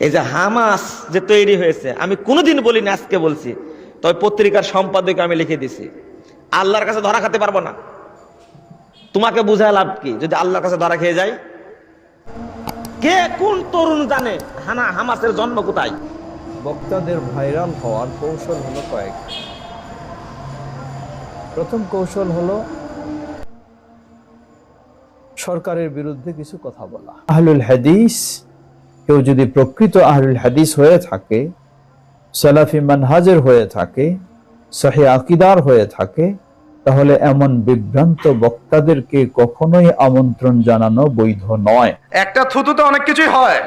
এই যে হামাস যে তৈরি হয়েছে আমি কোনোদিন বলিনি আজকে বলছি। তবে পত্রিকার সম্পাদকে আমি লিখে দিছি। আল্লাহর কাছে ধরা খেতে পারব না। তোমাকে বুঝায় লাভ কি? যদি আল্লাহর কাছে ধরা খেয়ে যায় কে কোন তরুণ জানে হানা হামাসের জন্ম কোথায়? বক্তাদের ভাইরাল হওয়ার কৌশল হলো কয়েক। প্রথম কৌশল হলো সরকারের বিরুদ্ধে কিছু কথা বলা। আহলুল হাদিস কেউ যদি প্রকৃত আহলুল হাদিস হয়ে থাকে সালাফি মানহাজের হয়ে থাকে সহি আকিদার হয়ে থাকে তাহলে এমন বিভ্রান্ত বক্তাদেরকে কখনোই আমন্ত্রণ জানানো বৈধ নয়। একটা থুতুতে অনেক কিছুই হয়।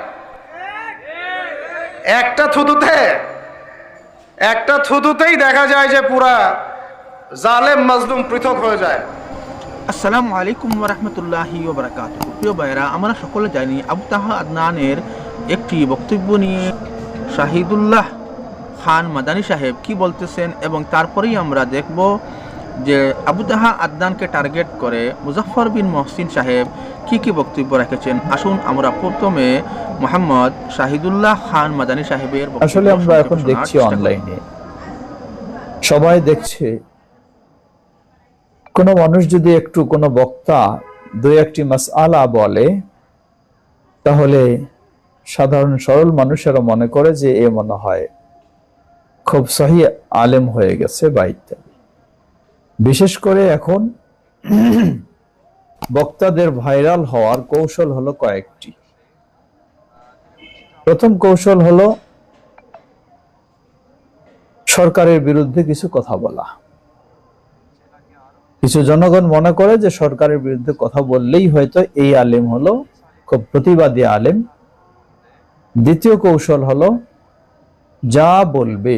একটা থুতুতে একটা থুতুতেই দেখা যায় যে পুরা জালেম মাজলুম পৃথক হয়ে যায়। আসসালামু আলাইকুম রহমতুল্লাহি ওবরাকাত প্রিয় ভাইরা আমরা সকলে জানি আবু তাহা আদনানের একটি বক্তব্য নিয়ে শাহিদুল্লাহ খান মাদানী সাহেব কি বলতেছেন এবং তারপরেই আমরা দেখব যে আবু তাহা আদনানকে টার্গেট করে মুজাফর বিন মহসিন সাহেব কি কি বক্তব্য রেখেছেন। আসুন আমরা প্রথমে মোহাম্মদ শাহিদুল্লাহ খান মাদানী সাহেবের আসলে আমরা এখন দেখছি অনলাইনে সবাই দেখছে কোনো মানুষ যদি একটু কোনো বক্তা দুই একটি মাসআলা বলে তাহলে সাধারণ সরল মানুষেরা মনে করে যে এ মনে হয় খুব সহি আলেম হয়ে গেছে বা ইত্যাদি। বিশেষ করে এখন বক্তাদের ভাইরাল হওয়ার কৌশল হলো কয়েকটি। প্রথম কৌশল হলো সরকারের বিরুদ্ধে কিছু কথা বলা। কিছু জনগণ মনে করে যে সরকারের বিরুদ্ধে কথা বললেই হয়তো এই আলেম হলো খুব প্রতিবাদী আলেম। দ্বিতীয় কৌশল হলো, যা বলবে।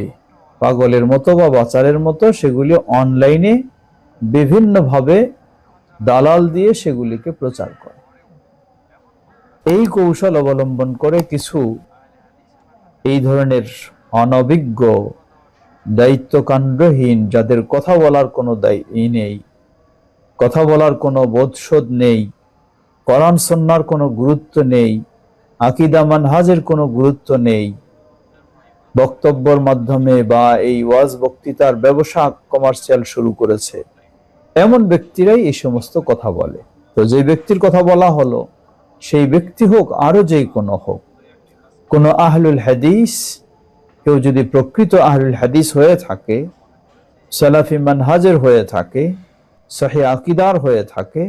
পাগলের মতো বা বাচারের মতো সেগুলি অনলাইনে বিভিন্নভাবে দালাল দিয়ে সেগুলিকে প্রচার করে। এই কৌশল অবলম্বন করে কিছু এই ধরনের অনভিজ্ঞ, দায়িত্বকাণ্ডহীন, যাদের কথা বলার কোনো দায়ী নেই, কথা বলার কোনো বোধশোধ নেই করান সন্ন্যার কোনো গুরুত্ব নেই আকিদা মানহাজের কোনো গুরুত্ব নেই। বক্তব্যের মাধ্যমে বা এই ওয়াজ বক্তৃতার ব্যবসা কমার্শিয়াল শুরু করেছে। এমন ব্যক্তিরাই এই সমস্ত কথা বলে। তো যে ব্যক্তির কথা বলা হলো, সেই ব্যক্তি হোক আরও যে কোনো হোক। কোনো আহলুল হাদিস, কেউ যদি প্রকৃত আহলুল হাদিস হয়ে থাকে, সালাফি মানহাজের হয়ে থাকে, সহি আকিদার হয়ে থাকে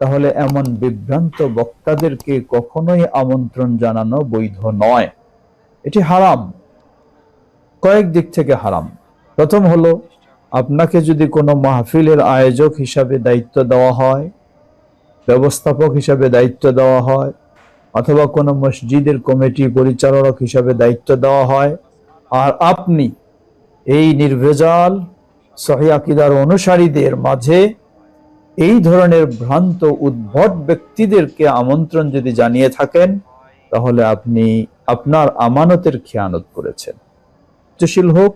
তাহলে এমন বিভ্রান্ত বক্তাদেরকে কখনোই আমন্ত্রণ জানানো বৈধ নয়। এটি হারাম। কয়েক দিক থেকে হারাম। প্রথম হলো, আপনাকে যদি কোনো মাহফিলের আয়োজক হিসাবে দায়িত্ব দেওয়া হয়, ব্যবস্থাপক হিসাবে দায়িত্ব দেওয়া হয়, অথবা কোনো মসজিদের কমিটি পরিচালক হিসাবে দায়িত্ব দেওয়া হয়, আর আপনি এই নির্ভেজাল সহি আকিদার অনুসারীদের মাঝে এই ধরনের ভ্রান্ত উদ্ভট ব্যক্তিদেরকে আমন্ত্রণ যদি জানিয়ে থাকেন, তাহলে আপনি আপনার আমানতের খেয়ানত করেছেন। উচ্চশীল হোক,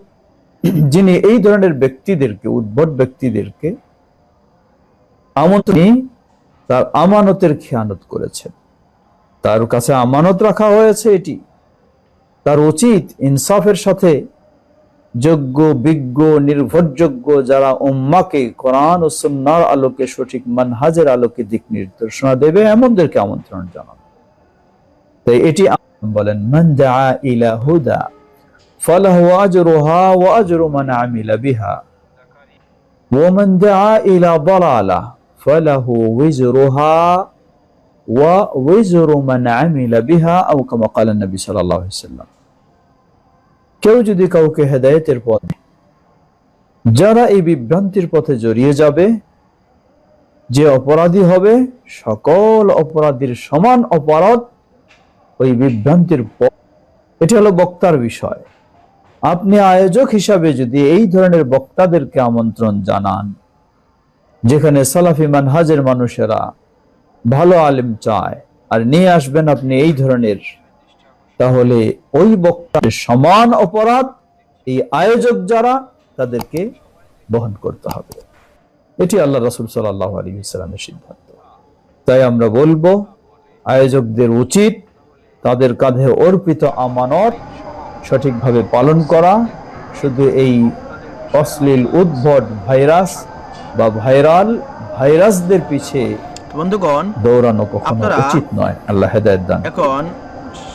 যিনি এই ধরনের ব্যক্তিদেরকে, উদ্ভট ব্যক্তিদেরকে আমন্ত্রণ তার আমানতের খেয়ানত করেছেন। তার কাছে আমানত রাখা হয়েছে এটি। তার উচিত ইনসাফের সাথে যোগ্য, বিজ্ঞ, নির্ভরযোগ্য যারা উম্মাকে কোরআন ও সুন্নার আলোকে, সঠিক মানহাজের আলোকে দিক নির্দেশনা দেবে, এমনদেরকে আমন্ত্রণ জানানো তাই এটি বলেন, মান দাআ ইলা হুদা, ফালাহু আজরুহা ওয়া আজরু মান আমিলা বিহা। ওয়া মান দাআ ইলা দালালা, ফালাহু ওয়িজরুহা ওয়া ওয়িজরু মান আমিলা বিহা। আও কামা ক্বালা নবী সাল্লাল্লাহু আলাইহি কেউ যদি কাউকে হেদায়েতের পথ যারা এই বিভ্রান্তির পথে জড়িয়ে যাবে, যে অপরাধী হবে, সকল অপরাধীর সমান অপরাধ ওই বিভ্রান্তির পথ। এটি হলো বক্তার বিষয়। আপনি আয়োজক হিসাবে যদি এই ধরনের বক্তাদেরকে আমন্ত্রণ জানান, যেখানে সালাফি মানহাজের মানুষেরা ভালো আলেম চায়, আর নিয়ে আসবেন আপনি এই ধরনের তাহলে ওই বক্তার সমান অপরাধ এই আয়োজক যারা তাদেরকে বহন করতে হবে। এটি আল্লাহ রসুল সাল্লাহ আলী ইসলামের সিদ্ধান্ত। তাই আমরা বলব আয়োজকদের উচিত তাদের কাঁধে অর্পিত আমানত সঠিকভাবে পালন করা। শুধু এই অশ্লীল উদ্ভট ভাইরাস বা ভাইরাল ভাইরাসদের পিছে বন্ধুগণ দৌড়ানো কখনো উচিত নয়। আল্লাহ হেদায়ত দান এখন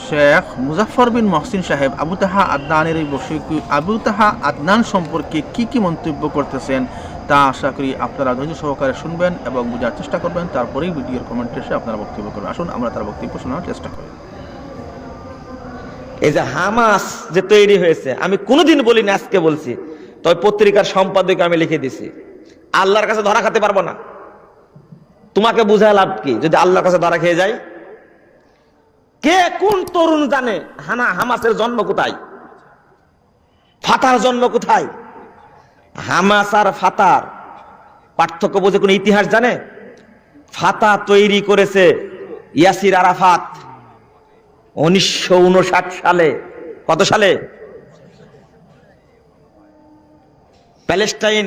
শেখ মুজাফর বিন মহসিন সাহেব আবু তাহা আদনানের এই বসে আবু তাহা আদনান সম্পর্কে কি কি মন্তব্য করতেছেন তা আশা করি আপনারা ধৈর্য সহকারে শুনবেন এবং বোঝার চেষ্টা করবেন। তারপরেই ভিডিওর কমেন্ট এসে আপনারা বক্তব্য করবেন। আসুন, আমরা তার বক্তব্য শোনার চেষ্টা করি। এই যে হামাস যে তৈরি হয়েছে, আমি কোনোদিন বলিনি, আজকে বলছি। তবে পত্রিকার সম্পাদকে আমি লিখে দিছি। আল্লাহর কাছে ধরা খেতে পারব না। তোমাকে বুঝা লাভ কি? যদি আল্লাহর কাছে ধরা খেয়ে যায় কে কোন তরুণ জানে হানা হামাসের জন্ম কোথায়? ফাতার জন্ম কোথায়? হামাস আর ফাতার পার্থক্য বোঝে কোন ইতিহাস জানে? ফাতা তৈরি করেছে ইয়াসির আরাফাত উনিশশো উনষাট সালে। কত সালে? প্যালেস্টাইন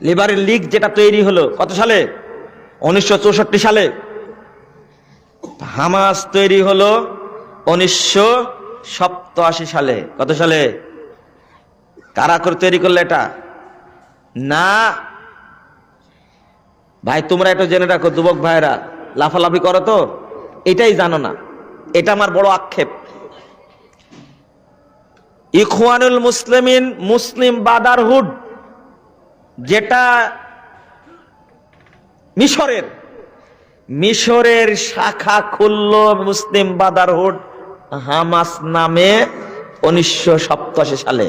লিবারেল লীগ যেটা তৈরি হলো, কত সালে? উনিশশো চৌষট্টি সালে। হামাস তৈরি হলো উনিশশো সালে। কত সালে? কারা করে তৈরি করলে এটা? না। ভাই, তোমরা একটু জেনে রাখো, যুবক ভাইরা লাফালাফি করো তো। এটাই জানো না। এটা আমার বড় আক্ষেপ। ইখওয়ানুল মুসলিমিন, মুসলিম বাদারহুড, যেটা মিশরের মিশরের শাখা খুলল মুসলিম বাদারহুড হামাস নামে উনিশশো সালে।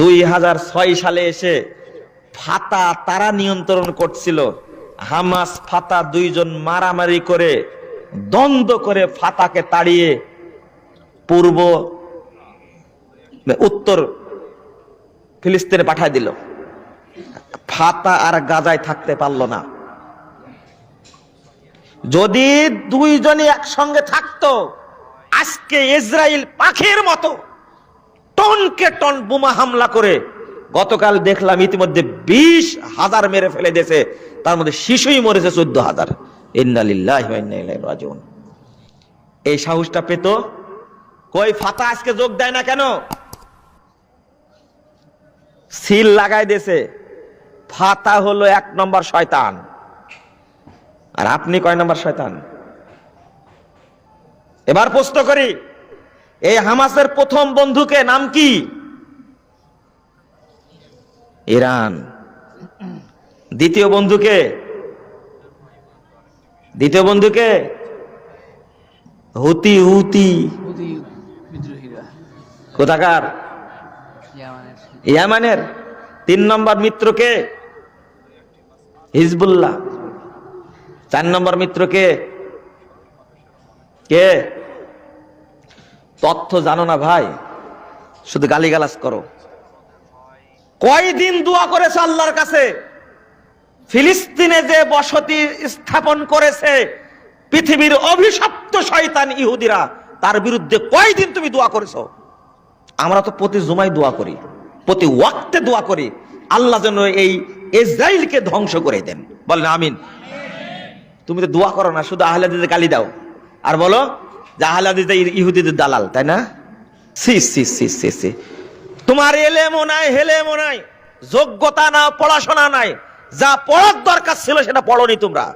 দুই হাজার ছয় সালে এসে ফাতা তারা নিয়ন্ত্রণ করছিল। হামাস ফাতা দুইজন মারামারি করে দ্বন্দ্ব করে ফাতাকে তাড়িয়ে পূর্ব উত্তর ফিলিস্তিনে পাঠায় দিল। ফাতা আর গাজায় থাকতে পারল না। যদি দুইজনই একসঙ্গে থাকতো, আজকে ইসরায়েল পাখির মতো টনকে টন বোমা হামলা করে গতকাল দেখলাম ইতিমধ্যে বিশ হাজার মেরে ফেলে দিয়েছে। তার মধ্যে শিশুই মরেছে চোদ্দ হাজার। এই সাহসটা পেত? কই ফাতা আজকে যোগ দেয় না কেন? সিল লাগাই দিয়েছে। ফাতা হলো এক নম্বর শয়তান। আর আপনি কয় নম্বর শয়তান? এবার প্রশ্ন করি, এই হামাসের প্রথম বন্ধুকে নাম কি? ইরান। দ্বিতীয় বন্ধুকে? দ্বিতীয় বন্ধুকে? হুতি হুতি। কোথাকার? ইয়ামানের। তিন নম্বর মিত্রকে? হিজবুল্লাহ। চার নম্বর মিত্রকে কে? কে? তথ্য জানো না ভাই, শুধু গালিগালাজ করো। কয়দিন দোয়া করেছে আল্লাহর কাছে? ফিলিস্তিনে যে বসতি স্থাপন করেছে, পৃথিবীর অভিশপ্ত শয়তান ইহুদিরা, তার বিরুদ্ধে কয়দিন তুমি দোয়া করেছ? আমরা তো প্রতি জুমায় দোয়া করি, প্রতি ওয়াক্তে দোয়া করি। আল্লাহ যেন এই ইসরায়েলকে ধ্বংস করে দেন। বলেন আমিন। তুমি তো দোয়া করো না, শুধু আহলাদিতে গালি দাও। আর বলো যে আহলাদিদের ইহুদিদের দালাল, তাই না? সি সি সি সি সি। তোমার এলেমও নাই হেলেমও নাই, যোগ্যতা না পড়াশোনা নাই, যা পড়ার দরকার ছিল সেটা পড়নি তোমরা।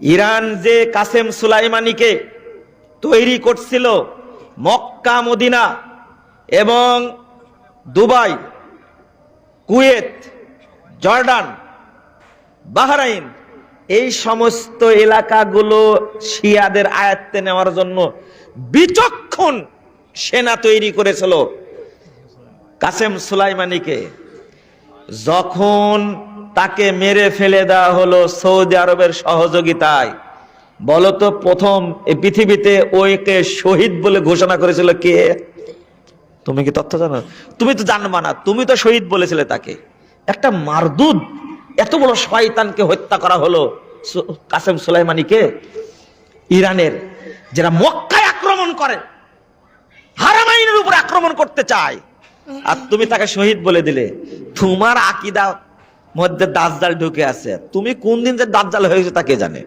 ইরান যে কাসেম সুলাইমানিকে তৈরি করছিল মক্কা, মদিনা এবং দুবাই, কুয়েত, জর্ডান, বাহরাইন এই সমস্ত এলাকাগুলো শিয়াদের আয়ত্তে নেওয়ার জন্য বিচক্ষণ সেনা তৈরি করেছিল কাসেম সুলাইমানিকে। যখন তাকে মেরে ফেলে দেওয়া হলো সৌদি আরবের সহযোগিতায়, বলতো প্রথম পৃথিবীতে ওইকে শহীদ বলে ঘোষণা করেছিল কে? তুমি কি তথ্য জানো? তুমি তো জানবা না, তুমি তো শহীদ বলেছিলে তাকে। একটা মারদুদ এত বড় শয়তানকে হত্যা করা হলো কাসেম সুলাইমানিকে ইরানের যারা মক্কায় আক্রমণ করে, হারামাইনের উপর আক্রমণ করতে চায়। আর তুমি তাকে শহীদ বলে দিলে। তোমার আকিদা মধ্যে দাজ্জাল ঢুকে আছে। তুমি কোন দিন যে দাজ্জাল হয়েছে তাকে জানে?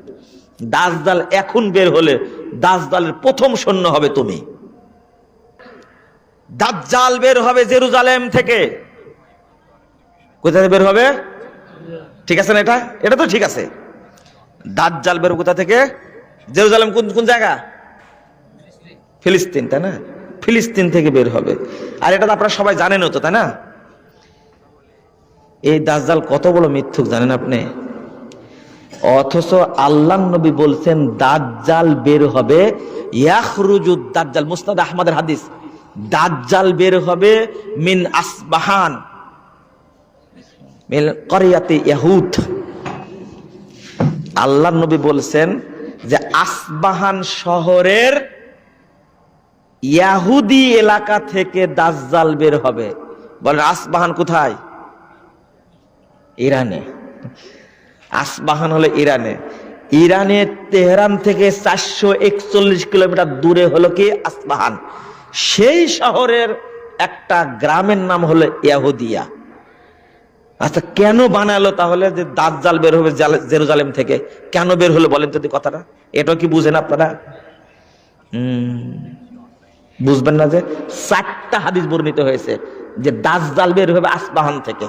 দাসদাল এখন বের হলে দাসদালের প্রথম সৈন্য হবে তুমি। দাজ্জাল বের হবে জেরুজালেম থেকে। কোথা থেকে বের হবে? ঠিক আছে না এটা? এটা তো ঠিক আছে। দাজ্জাল বের কোথা থেকে জেরুজালেম কোন কোন জায়গা? ফিলিস্তিন, তাই না? ফিলিস্তিন থেকে বের হবে। আর এটা তো আপনারা সবাই জানেনও তো, তাই না? এই দাজ্জাল কত বড় মিথ্যুক, জানেন আপনি? অথচ আল্লাহ নবী বলছেন, দাজ্জাল বের হবে দাজ্জাল মুস্তাদ আহমদের হাদিস। দাজ্জাল বের হবে মিন আসবাহান। ইয়াহুদ। আল্লাহ নবী বলছেন যে আসবাহান শহরের ইয়াহুদি এলাকা থেকে দাজ্জাল বের হবে। বলেন, আসবাহান কোথায়? ইরানে। আসবাহান হলো ইরানে। ইরানে তেহরান থেকে চারশো একচল্লিশ কিলোমিটার দূরে হলো কি? আসবাহান। সেই শহরের একটা গ্রামের নাম হলো ইয়াহুদিয়া। আচ্ছা কেন বানালো তাহলে যে দাঁত জাল বের হবে জালে- জেরুজালেম থেকে? কেন বের হলো বলেন তো কথাটা? এটাও কি বুঝেন আপনারা? বুঝবেন না যে চারটা হাদিস বর্ণিত হয়েছে যে দাস জাল বের হবে আসবাহান থেকে।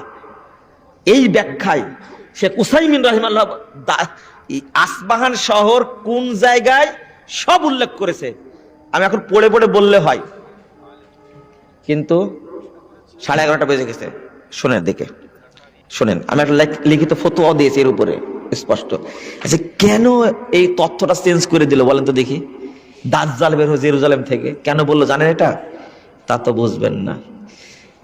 এই ব্যাখ্যায় শেখ উসাইমিন রহিমাল্লাহ আসবাহান শহর কোন জায়গায় সব উল্লেখ করেছে। আমি এখন পড়ে পড়ে বললে হয়। কিন্তু সাড়ে এগারোটা বেজে গেছে। শোনেন দিকে শোনেন, আমি একটা লেখ- লিখিত ফতোয়া দিয়েছি এর উপরে, স্পষ্ট। আচ্ছা কেন এই তথ্যটা চেঞ্জ করে দিল বলেন তো দেখি। দাজ্জাল বের হয়ে জেরুজালেম থেকে। কেন বলল, জানেন এটা? তা তো বুঝবেন না।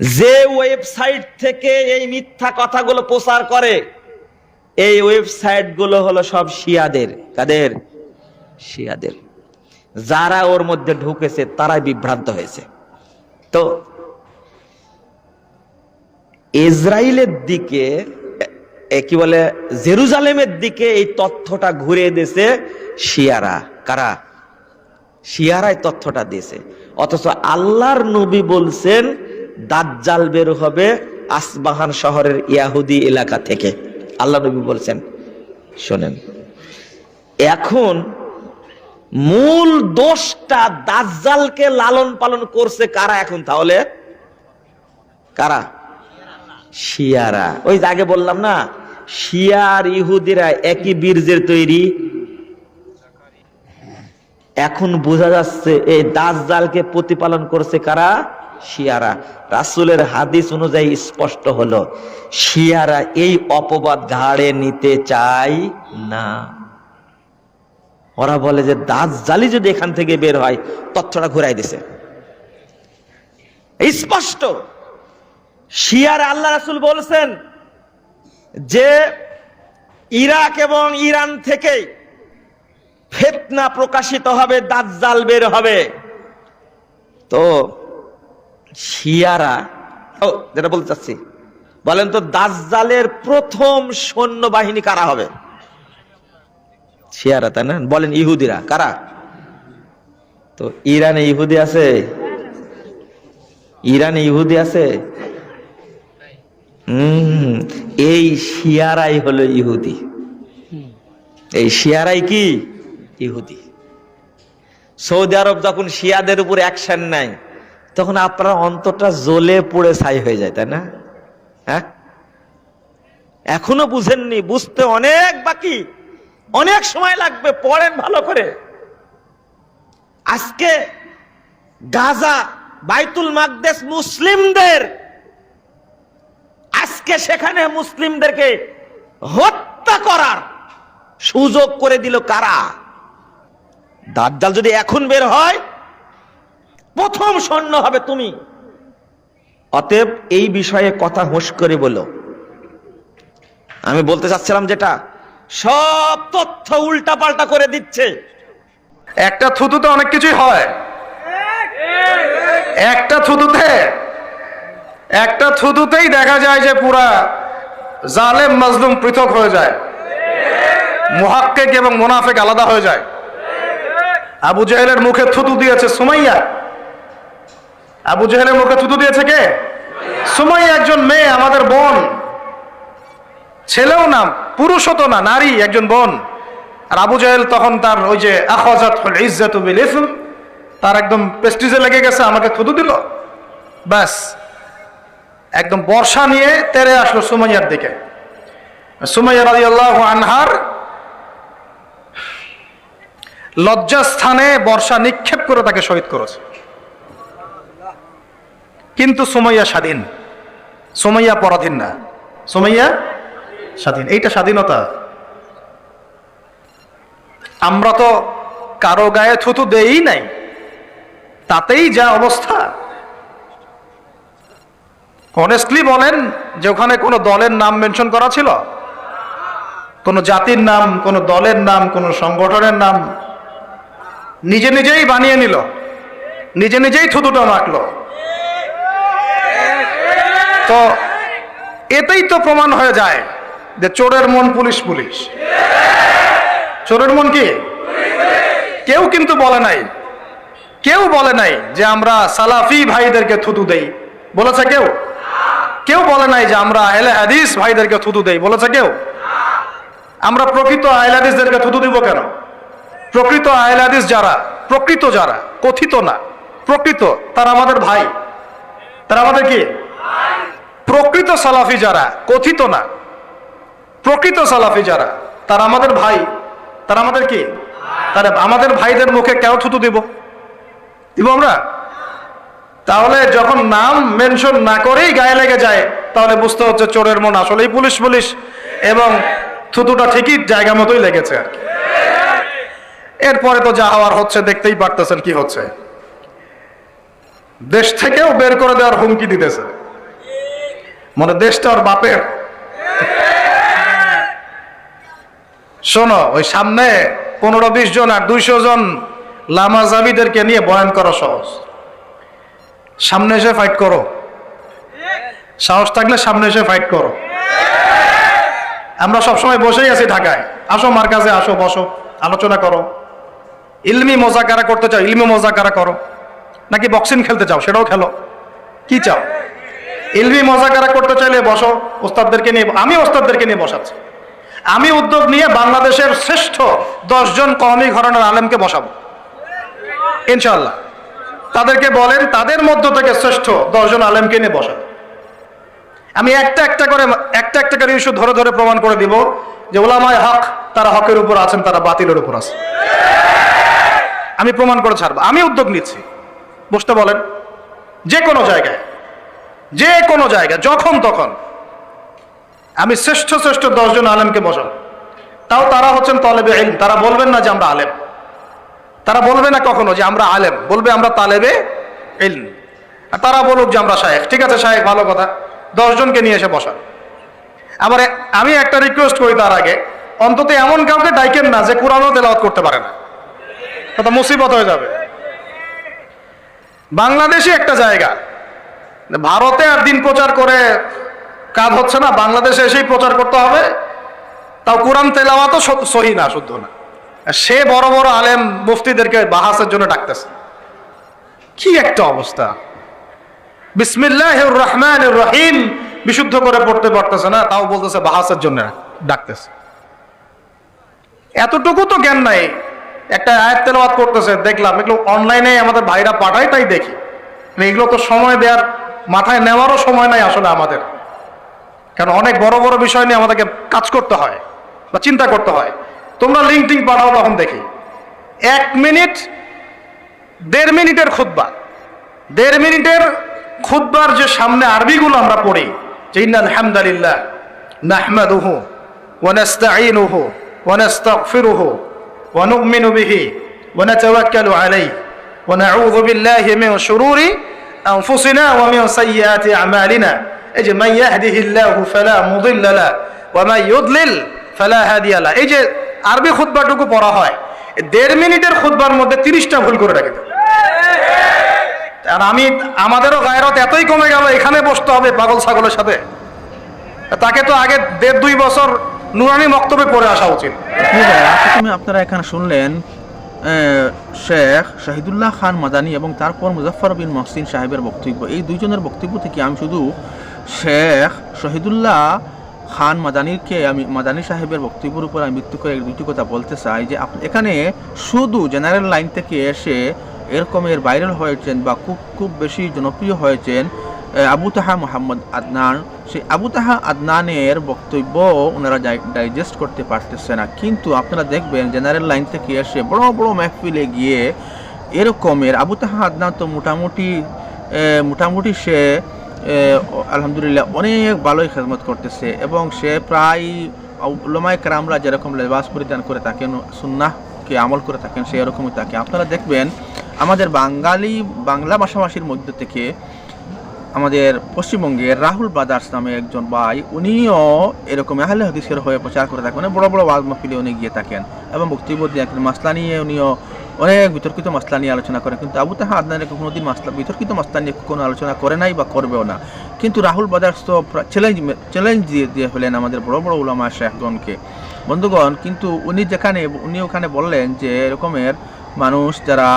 যে ওয়েবসাইট থেকে এই মিথ্যা কথাগুলো প্রচার করে, এই ওয়েবসাইটগুলো হলো সব শিয়াদের। কাদের? শিয়াদের। যারা ওর মধ্যে ঢুকেছে, তারাই বিভ্রান্ত হয়েছে। তো ইসরায়েলের দিকে কি বলে, জেরুজালেমের দিকে এই তথ্যটা ঘুরে দিয়েছে শিয়ারা। কারা? শিয়ারাই তথ্যটা দিয়েছে। অথচ আল্লাহর নবী বলছেন, দাজ্জাল বের হবে আসবাহান শহরের ইয়াহুদি এলাকা থেকে। আল্লাহ নবী বলছেন, শোনেন, এখন মূল দোষটা দাজ্জালকে লালন পালন করছে কারা এখন তাহলে? কারা? শিয়ারা। ওই যে আগে বললাম না, শিয়ার ইহুদিরা একই বীর্যের তৈরি। এখন বোঝা যাচ্ছে এই দাজ্জালকে প্রতিপালন করছে কারা? শিয়ারা। রাসূলের হাদিস অনুযায়ী স্পষ্ট হলো, শিয়ারা এই অপবাদ ঘাড়ে নিতে চায় না। ওরা বলে যে দাজ্জালি যদি এখান থেকে বের হয়, তথ্যটা ঘুরাই দিছে। স্পষ্ট। শিয়ার আল্লাহ রাসূল বলছেন যে ইরাক এবং ইরান থেকেই ফেতনা প্রকাশিত হবে, দাজ্জাল বের হবে। তো শিয়ারা, ও, যেটা বলতে চাচ্ছি, বলেন তো দাজ্জালের প্রথম সৈন্যবাহিনী কারা হবে? শিয়ারা, তাই না? বলেন ইহুদিরা, কারা? তো ইরানে ইহুদি আছে? ইরানে ইহুদি আছে? এই শিয়ারাই হলো ইহুদি। এই শিয়ারাই কি? ইহুদি। সৌদি আরব যখন শিয়াদের উপর অ্যাকশন নাই তখন আপনার অন্তরটা জ্বলে পড়ে ছাই হয়ে যায়, তাই না? হ্যাঁ? এখনও বুঝেননি, বুঝতে অনেক বাকি। অনেক সময় লাগবে, পড়েন ভালো করে। আজকে গাজা, বাইতুল মাকদেশ মুসলিমদের আজকে সেখানে মুসলিমদেরকে হত্যা করার সুযোগ করে দিল কারা? দাজ্জাল যদি এখন বের হয় প্রথম সৈন্য হবে তুমি। অতএব এই বিষয়ে কথা হুঁশ করে বলো। আমি বলতে চাচ্ছিলাম যেটা সব তথ্য উল্টা পাল্টা করে দিচ্ছে। একটা থুতুতে অনেক কিছুই হয়। একটা থুতুতে একটা থুতুতেই দেখা যায় যে পুরা জালেম, মাজলুম পৃথক হয়ে যায়। মুহাক্কেক এবং মোনাফেক আলাদা হয়ে যায়। আবু জাহেলের মুখে থুতু দিয়েছে সুমাইয়া। আবু জাহেলের মুখে থুতু দিয়েছে কে? সুমাইয়া একজন মেয়ে, আমাদের বোন। ছেলেও না, পুরুষও তো না, নারী একজন বোন। আর আবু জাহেল তখন তার ওই যে আখাজাত ইজ্জাত তার একদম প্রেস্টিজে লেগে গেছে, আমাকে থুতু দিল। ব্যাস। একদম বর্ষা নিয়ে তেরে আসলো সুমাইয়ার দিকে। সুমাইয়া রাদিয়াল্লাহু আনহার লজ্জাস্থানে বর্ষা নিক্ষেপ করে তাকে শহীদ করেছে। কিন্তু সুমাইয়া স্বাধীন। সুমাইয়া পরাধীন না। সুমাইয়া স্বাধীন। এইটা স্বাধীনতা। আমরা তো কারও গায়ে থুতু দেই নাই। তাতেই যা অবস্থা। অনেস্টলি বলেন, যে ওখানে কোনো দলের নাম মেনশন করা ছিল? কোনো জাতির নাম, কোনো দলের নাম, কোনো সংগঠনের নাম? নিজে নিজেই বানিয়ে নিল। নিজে নিজেই থুতুটা মাখলো। তো এতেই তো প্রমাণ হয়ে যায় যে চোরের মন পুলিশ পুলিশ। চোরের মন কি? কেউ কিন্তু বলে নাই। কেউ বলে নাই যে আমরা সালাফি ভাইদেরকে থুতু দেই। বলেছে কেউ? কেউ বলে নাই যে আমরা আহলে হাদিস ভাইদেরকে থুতু দেই, বলেছে কেউ? আমরা প্রকৃত আহলে হাদিসদেরকে থুতু দিব কেন? প্রকৃত আহলে হাদিস যারা, প্রকৃত যারা, কথিত না, প্রকৃত, তারা আমাদের ভাই। তারা আমাদের কি? প্রকৃত সালাফি যারা, কথিত না, প্রকৃত সালাফি যারা, তারা আমাদের ভাই। তারা আমাদের কি? তারা আমাদের ভাইদের মুখে কেন থুতু দিব? দিব আমরা? তাহলে যখন নাম মেনশন না করেই গায়ে লেগে যায়, তাহলে বুঝতে হচ্ছে চোরের মন আসলেই পুলিশ পুলিশ এবং থুতুটা ঠিকই জায়গা মতোই লেগেছে আর কি। এরপরে তো যা হওয়ার হচ্ছে, দেখতেই পারতেছেন কি হচ্ছে। দেশ থেকেও বের করে দেওয়ার হুমকি দিতেছে। মনে দেশটা ওর বাপের। শোনো, ওই সামনে পনেরো বিশ জন আর দুইশো জন লামা জাবিদেরকে নিয়ে বয়ান করা সহজ। সামনে এসে ফাইট করো। সাহস থাকলে সামনে এসে ফাইট করো। আমরা সবসময় বসেই আছি ঢাকায়। আসো মার কাছে, আসো, বসো, আলোচনা করো। ইলমি মোজাকারা করতে চাও, ইলমি মোজাকারা করো নাকি বক্সিং খেলতে চাও, সেটাও খেলো। কি চাও? ইলমি মজাকারা করতে চাইলে বসো, ওস্তাদদেরকে নিয়ে, আমি ওস্তাদদেরকে নিয়ে বসাচ্ছি। আমি উদ্যোগ নিয়ে বাংলাদেশের শ্রেষ্ঠ দশজন কওমি ঘরানার আলেমকে বসাবো। ইনশাল্লাহ তাদেরকে বলেন, তাদের মধ্য থেকে শ্রেষ্ঠ দশজন আলেমকে নিয়ে বসাবো আমি একটা একটা করে, একটা একটা করে ইস্যু ধরে ধরে প্রমাণ করে দিব যে ওলামায় হক তারা হকের উপর আছেন, তারা বাতিলের উপর আছে আমি প্রমাণ করে ছাড়বো। আমি উদ্যোগ নিচ্ছি। বসতে বলেন, যে কোনো জায়গায়, যে কোনো জায়গায়, যখন তখন আমি শ্রেষ্ঠ শ্রেষ্ঠ দশজন আলেমকে বসাবো। তাও তারা হচ্ছেন তলেবে তারা বলবেন না যে আমরা আলেম। তারা বলবে না কখনো যে আমরা আলেম, বলবে আমরা তালেবে ইলম। আর তারা বলুক যে আমরা শায়েখ। ঠিক আছে শায়েখ, ভালো কথা। দশজনকে নিয়ে এসে বসা আবার আমি একটা রিকোয়েস্ট করি তার আগে। অন্তত এমন কাউকে ডাইকেন না যে কোরআনও তেলাওয়াত করতে পারে না। কথা মুসিবত হয়ে যাবে। বাংলাদেশে একটা জায়গা। ভারতে আর দিন প্রচার করে কাজ হচ্ছে না। বাংলাদেশে এসেই প্রচার করতে হবে। তাও কোরআন তেলাওয়াতও সহি না, শুদ্ধ না। সে বড় বড় আলেম মুফতিদেরকে বাহাসের জন্য ডাকতেছে। কি একটা অবস্থা। বিসমিল্লাহ রহমান রহিম বিশুদ্ধ করে পড়তে পারতেছে না, তাও বলতেছে বাহাসের জন্য ডাকতেছে। এতটুকু তো জ্ঞান নাই। একটা আয়াত তেলাওয়াত করতেছে, দেখলাম, এগুলো অনলাইনে আমাদের ভাইরা পাঠায়, তাই দেখি। মানে এগুলো তো সময় দেওয়ার, মাথায় নেওয়ারও সময় নাই আসলে আমাদের। কারণ অনেক বড় বড় বিষয় নিয়ে আমাদেরকে কাজ করতে হয় বা চিন্তা করতে হয়। তোমরা লিঙ্ক টিঙ্ক পাঠাও তখন দেখি। এক মিনিট, দেড় মিনিটের খুদ্া দেড় মিনিটের খুদ্বার যে সামনে আরবিগুলো আমরা পড়ি, যে ইন্নাল হামদালিল্লাহ নাহমাদুহু ওয়া নাস্তাঈনুহু ওয়া নাস্তাগফিরুহু ওয়া নু'মিনু বিহি ওয়া নাতাওয়াক্কালু আলাইহি ওয়া নাউযু বিল্লাহি মিন শুরুরি আনফুসিনা ওয়া মিন সাইয়্যাতি আমালিনা। এই যে, মান ইয়াহদিহিল্লাহু ফালা মুদিল্লা লা ওয়া মান ইউদ্লিল ফালা হাদিয়া এই যে আরবি খুতবাটুকু পড়া হয় দেড় মিনিটের খুতবার মধ্যে তিরিশটা ভুল করে রাখে আর আমি আমাদেরও গায়রত এতই কমে গেল এখানে বসতে হবে পাগল ছাগলের সাথে। তাকে তো আগে দেড় দুই বছর নুরানি মক্তবে পড়ে আসা উচিত। ভাইয়া, প্রথমে আপনারা এখানে শুনলেন শেখ শাহিদুল্লাহ খান মাদানি এবং তারপর মুজাফর বিন মহসিন সাহেবের বক্তব্য। এই দুইজনের বক্তব্য থেকে আমি শুধু শেখ শহীদুল্লাহ খান মাদানিরকে আমি, মাদানি সাহেবের বক্তব্যের উপর আমি ভিত্তি করে দুটি কথা বলতে চাই, যে এখানে শুধু জেনারেল লাইন থেকে এসে এরকমের ভাইরাল হয়েছেন বা খুব খুব বেশি জনপ্রিয় হয়েছেন আবু তাহা মোহাম্মদ আদনান। সেই আবু তাহা আদনানের বক্তব্য ওনারা ডাইজেস্ট করতে পারতেছে না। কিন্তু আপনারা দেখবেন জেনারেল লাইন থেকে এসে বড় বড় মেহফিলে গিয়ে এরকমের আবু তাহা আদনান তো মোটামুটি মোটামুটি সে আলহামদুলিল্লাহ, অনেক ভালোই খেদমত করতেছে এবং সে প্রায় লোমায় কারামরা যেরকম লেবাস পরিধান করে থাকেন, সুন্নাহকে আমল করে থাকেন সেই রকমই থাকে। আপনারা দেখবেন, আমাদের বাঙালি, বাংলা ভাষাভাষীর মধ্যে থেকে আমাদের পশ্চিমবঙ্গের রাহুল ব্রাদার্স নামে একজন ভাই, উনিও এরকম আহলে হাদিসের হয়ে প্রচার করে থাকেন বড় বড় ওয়াজ মাহফিলে উনি গিয়ে থাকেন এবং বক্তব্য দিয়ে থাকেন। মাসলা নিয়ে উনিও অনেক বিতর্কিত মাসলা নিয়ে আলোচনা করেন কিন্তু আবু তাহা আদনানে কোনোদিন মাসলা বিতর্কিত মাসলা নিয়ে কোনো আলোচনা করে নাই বা করবেও না। কিন্তু রাহুল ব্রাদার্স তো চ্যালেঞ্জ চ্যালেঞ্জ দিয়ে দিয়ে ফেলেন আমাদের বড় বড় উলামা শেখগণকে বন্ধুগণ, কিন্তু উনি যেখানে উনি ওখানে বললেন যে এরকমের মানুষ যারা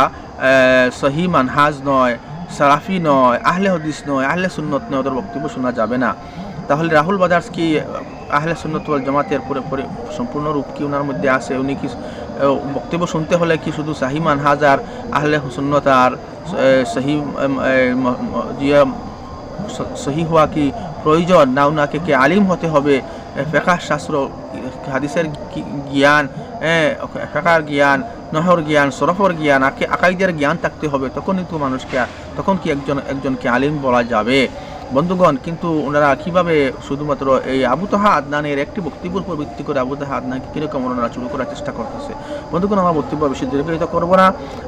সহি মানহাজ নয় সারাফি নয়, আহলে হদিস নয়, আহলে সুন্নত নয়, ওদের বক্তব্য শোনা যাবে না। তাহলে রাহুল বাদার্স কি, আহলে সুন্নত জামাতের পুরো পুরো সম্পূর্ণ রূপ কি ওনার মধ্যে আছে উনি কি বক্তব্য শুনতে হলে কি শুধু সাহি মানহাজ আর আহলে সুন্নত আর আহ, সহি হওয়া কি প্রয়োজন? না ওনাকে কে আলিম হতে হবে? ফেকাহ শাস্ত্র হাদিসের জ্ঞান ফেকার জ্ঞান নহর জ্ঞান সরফর জ্ঞান আকে আকাইদের জ্ঞান থাকতে হবে। তখনই তো মানুষকে তখন কি একজন একজনকে আলিম বলা যাবে? বন্ধুগণ, কিন্তু ওনারা কীভাবে শুধুমাত্র এই আবু তাহা আদনানের একটি বক্তব্যের উপর ভিত্তি করে আবু তাহা আদনানকে কীরকম ওনারা শুরু করার চেষ্টা করতেছে? বন্ধুগণ, আমার বক্তব্য বেশি দীর্ঘায়িত করব না।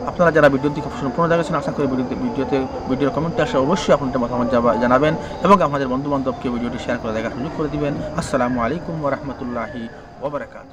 আপনারা যারা ভিডিওটি খুব সম্পূর্ণ দেখেছেন, আশা করি ভিডিওতে ভিডিওর কমেন্টে আসে অবশ্যই আপনাদের মতামত জানাবেন এবং আমাদের বন্ধু বান্ধবকে ভিডিওটি শেয়ার করে দেখার সুযোগ করে দিবেন। আসসালামু আলাইকুম ওরহমতুল্লাহি ওবরাকাতুহ